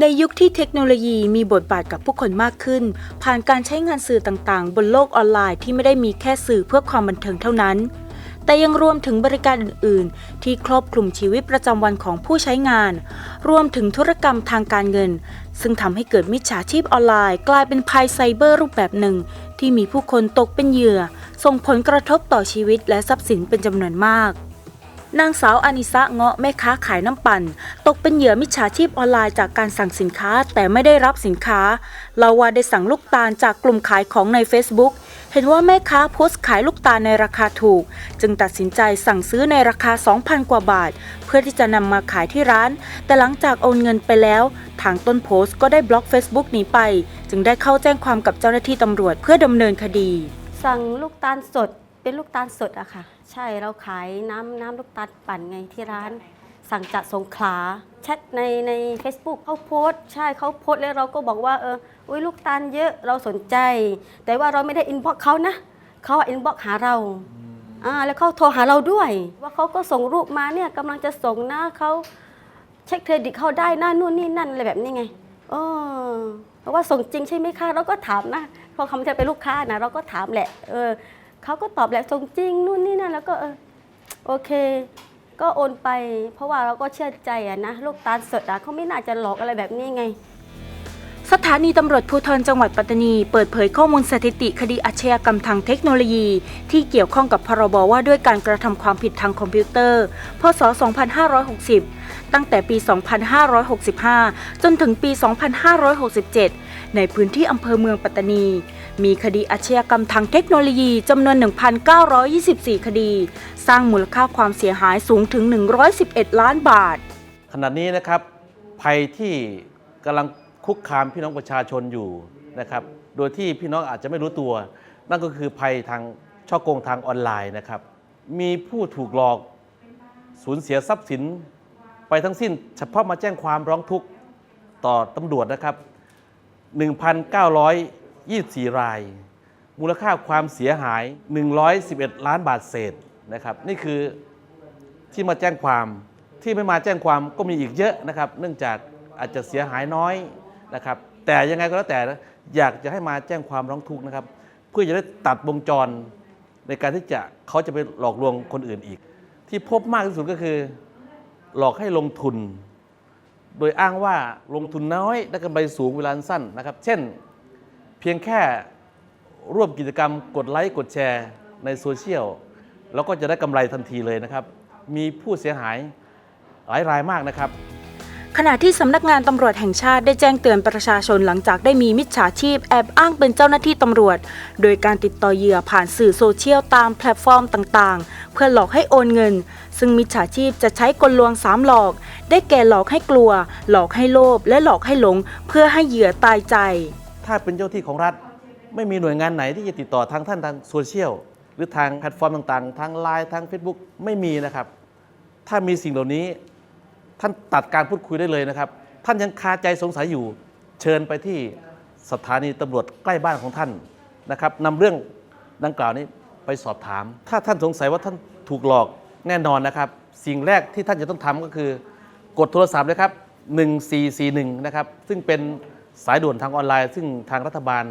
ในยุคที่เทคโนโลยีมีบทบาทกับผู้คนมากขึ้น ผ่านการใช้งานสื่อต่างๆ บนโลกออนไลน์ที่ไม่ได้มีแค่สื่อเพื่อความบันเทิงเท่านั้น แต่ยังรวมถึงบริการอื่น ๆ ที่ครอบคลุมชีวิตประจำวันของผู้ใช้งาน รวมถึงธุรกรรมทางการเงิน ซึ่งทำให้เกิดมิจฉาชีพออนไลน์ กลายเป็นภัยไซเบอร์รูปแบบหนึ่ง ที่มีผู้คนตกเป็นเหยื่อ ส่งผลกระทบต่อชีวิตและทรัพย์สินเป็นจำนวนมาก นางสาวอานิสะเงาะแม่ค้าขายน้ำปั่น ตกเป็นเหยื่อมิจฉาชีพออนไลน์จากการสั่งสินค้าแต่ไม่ได้รับสินค้าเล่าว่าได้สั่งลูกตาลจากกลุ่มขายของใน Facebook เห็นว่าแม่ค้าโพสต์ขายลูกตาลในราคาถูก จึงตัดสินใจสั่งซื้อในราคา 2,000 กว่าบาท เพื่อที่จะนำมาขายที่ร้าน แต่หลังจากโอนเงินไปแล้ว ทางต้นโพสต์ก็ได้บล็อก Facebook หนีไป จึงได้เข้าแจ้งความกับเจ้าหน้าที่ตำรวจเพื่อดำเนินคดี สั่งลูกตาลสด เป็นลูกตาลสดอะค่ะ ใช่เราขายน้ำน้ำลูกตาลปั่นไงที่ร้าน สั่งจากสงขลาแชทในใน Facebook เขาโพสต์ใช่เขาโพสต์แล้วเราก็บอกว่าเอออุ้ยลูกตาลเยอะเราสนใจ แต่ว่าเราไม่ได้อินบ็อกเขานะเขาอินบ็อกหาเราอ่าแล้วเขาโทรหาเราด้วย ว่าเขาก็ส่งรูปมาเนี่ยกำลังจะส่งนะเขาเช็คเครดิตเขาได้นะนู่นนี่นั่นอะไรแบบนี้ไงเออเพราะว่าส่งจริงใช่ไหมคะเราก็ถามนะเพราะเขาไม่ใช่เป็นลูกค้านะเราก็ถามแหละ เออ เขาก็ตอบแหละส่งจริงนู่นนี่นั่นแล้วก็เออโอเค ก็โอนไป เพราะว่าเราก็เชื่อใจอะนะลูกตาลสดอะเขาไม่น่าจะหลอกอะไรแบบนี้ไง สถานีตำรวจภูธรจังหวัดปัตตานี เปิดเผยข้อมูลสถิติคดีอาชญากรรมทางเทคโนโลยี ที่เกี่ยวข้องกับพรบว่าด้วยการกระทำความผิดทางคอมพิวเตอร์ พศ 2560 ตั้งแต่ปี 2565 จนถึงปี 2567 ในพื้นที่อำเภอเมืองปัตตานี มีคดีอาชญากรรมทางเทคโนโลยีจำนวน 1,924 คดี สร้างมูลค่าความเสียหายสูงถึง 111 ล้านบาท ขณะนี้นะครับภัยที่กำลังคุกคามพี่น้องประชาชนอยู่นะครับโดยที่พี่น้องอาจจะไม่รู้ตัว นั่นก็คือภัยทางช่อโกงทางออนไลน์นะครับ มีผู้ถูกหลอกสูญเสียทรัพย์สินไปทั้งสิ้น เฉพาะมาแจ้งความร้องทุกข์ต่อตำรวจนะครับ 24 ราย มูลค่าความเสียหาย 111 ล้านบาทเศษนะครับ นี่คือที่มาแจ้งความที่ไม่มาแจ้งความก็มีอีกเยอะนะครับ เนื่องจากอาจจะเสียหายน้อยนะครับ แต่ยังไงก็แล้วแต่อยากจะให้มาแจ้งความร้องทุกข์นะครับ เพื่อจะได้ตัดวงจรในการที่จะเขาจะไปหลอกลวงคนอื่นอีก ที่พบมากที่สุดก็คือ หลอกให้ลงทุน โดยอ้างว่าลงทุนน้อยได้กำไรสูงเวลาสั้นนะครับ เช่น เพียงแค่ร่วมกิจกรรมกดไลค์กดแชร์ในโซเชียลแล้วก็จะได้กำไรทันทีเลยนะครับ มีผู้เสียหายหลายรายมากนะครับ ขณะที่สำนักงานตำรวจแห่งชาติได้แจ้งเตือนประชาชนหลังจากได้มีมิจฉาชีพแอบอ้างเป็นเจ้าหน้าที่ตำรวจ โดยการติดต่อเหยื่อผ่านสื่อโซเชียลตามแพลตฟอร์มต่างๆ เพื่อหลอกให้โอนเงิน ซึ่งมิจฉาชีพจะใช้กลลวง3หลอก ได้แก่หลอกให้กลัว หลอกให้โลภและหลอกให้หลง เพื่อให้เหยื่อตายใจ ถ้าเป็นเจ้าที่ของรัฐ ไม่มีหน่วยงานไหนที่จะติดต่อทางท่านทางโซเชียลหรือทางแพลตฟอร์มต่างๆ ทางไลน์ทาง Facebook ไม่มีนะครับ ถ้ามีสิ่งเหล่านี้ ท่านตัดการพูดคุยได้เลยนะครับ ท่านยังคาใจสงสัยอยู่ เชิญไปที่สถานีตำรวจใกล้บ้านของท่านนะครับนำเรื่องดังกล่าวนี้ไปสอบถาม ถ้าท่านสงสัยว่าท่านถูกหลอกแน่นอนนะครับ สิ่งแรกที่ท่านจะต้องทำก็คือ กดโทรศัพท์เลยครับ 1441 นะครับ ซึ่งเป็น สายด่วนทางออนไลน์ ซึ่งทางรัฐบาล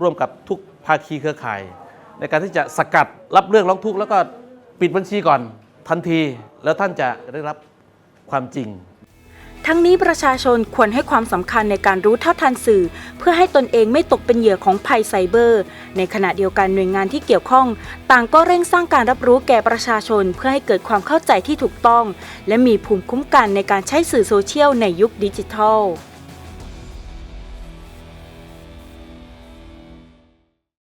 ร่วมกับทุกภาคีเครือข่าย ในการที่จะสกัดรับเรื่องร้องทุกข์แล้วก็ปิดบัญชีก่อนทันที แล้วท่านจะได้รับความจริง ทั้งนี้ประชาชนควรให้ความสำคัญในการรู้เท่าทันสื่อ เพื่อให้ตนเองไม่ตกเป็นเหยื่อของภัยไซเบอร์ ในขณะเดียวกันหน่วยงานที่เกี่ยวข้อง ต่างก็เร่งสร้างการรับรู้แก่ประชาชน เพื่อให้เกิดความเข้าใจที่ถูกต้อง และมีภูมิคุ้มกันในการใช้สื่อโซเชียลในยุคดิจิทัล